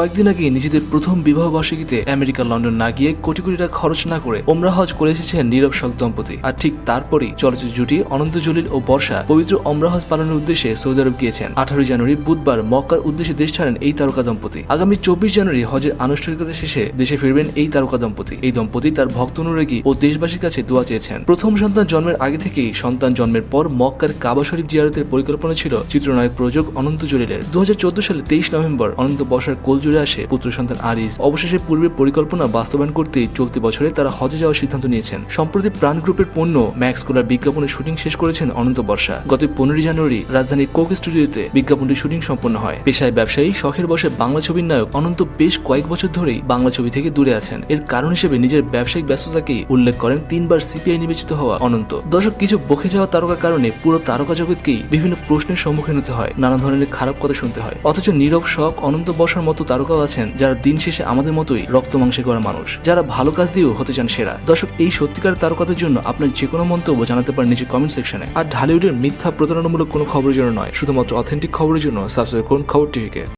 কয়েকদিন আগে নিজেদের প্রথম বিবাহ বার্ষিকীতে আমেরিকা, লন্ডন না গিয়ে কোটি কোটি টাকা খরচ না করে ওমরা হজ করে এসেছেন নীরব শখ দম্পতি। আর ঠিক তারপরেই চলচ্চিত্র জুটি অনন্ত জলিল ও বর্ষা পবিত্র ওমরা হজ পালনের উদ্দেশ্যে সৌদি আরব গিয়েছেন। আঠারোই জানুয়ারি বুধবার মক্কার উদ্দেশ্যে দেশ ছাড়েন এই তারকা দম্পতি। আগামী চব্বিশ জানুয়ারি হজের আনুষ্ঠানিকতা শেষে দেশে ফিরবেন এই তারকা দম্পতি। এই দম্পতি তার ভক্ত অনুরাগী ও দেশবাসীর কাছে দোয়া চেয়েছেন। প্রথম সন্তান জন্মের আগে থেকেই সন্তান জন্মের পর মক্কার কাবা শরীফ জিয়ারতের পরিকল্পনা ছিল চিত্রনায়ক প্রযোজক অনন্ত জলিলের। দু হাজার চোদ্দ সালে তেইশ নভেম্বর অনন্ত বর্ষার কোল জুড়ে আসে পুত্র সন্তান আরিস। অবশেষে পূর্বের পরিকল্পনা বাস্তবায়ন করতে চলতি বছরে তারা হজে যাওয়ার সিদ্ধান্ত নিয়েছেন। সম্প্রতি প্রাণ গ্রুপের পণ্য ম্যাক্স কোলার বিজ্ঞাপনের শুটিং শেষ করেছেন অনন্ত বর্ষা। গত পনেরোই জানুয়ারি রাজধানীর কোক স্টুডিওতে বিজ্ঞাপনটির শুটিং সম্পন্ন হয়। পেশায় ব্যবসায়ী, শখের বসে বাংলা ছবির নায়ক অনন্ত বেশ কয়েক বছর ধরেই বাংলা ছবি থেকে দূরে আছেন। এর কারণ হিসেবে নিজের ব্যবসায়িক ব্যস্ততাকেই উল্লেখ করেন তিনবার সিপিআই নির্বাচিত হওয়া অনন্ত। দর্শক, কিছু বকে যাওয়া তারকার কারণে পুরো তারকা জগৎকেই বিভিন্ন প্রশ্নের সম্মুখীন হতে হয়। নানা ধরনের খারাপ কথা শুনতে হয়। অথচ নীরব, শখ, অনন্ত বর্ষার মতো তারকাও আছেন যারা দিন শেষে আমাদের মতোই রক্ত মাংসে করা মানুষ। যারা ভালো কাজ দিয়েও হতে চান সেরা। দর্শক, এই সত্যিকার তারকাদের জন্য আপনার যে কোনো মন্তব্য জানাতে পারেন নিজের কমেন্ট সেকশনে আর ঢালিউডের মিথ্যা প্রতারণামূলক কোনো খবরের জন্য নয়। শুধুমাত্র অথেন্টিক খবরের জন্য সাবস্ক্রাইব করুন খবর টিভিকে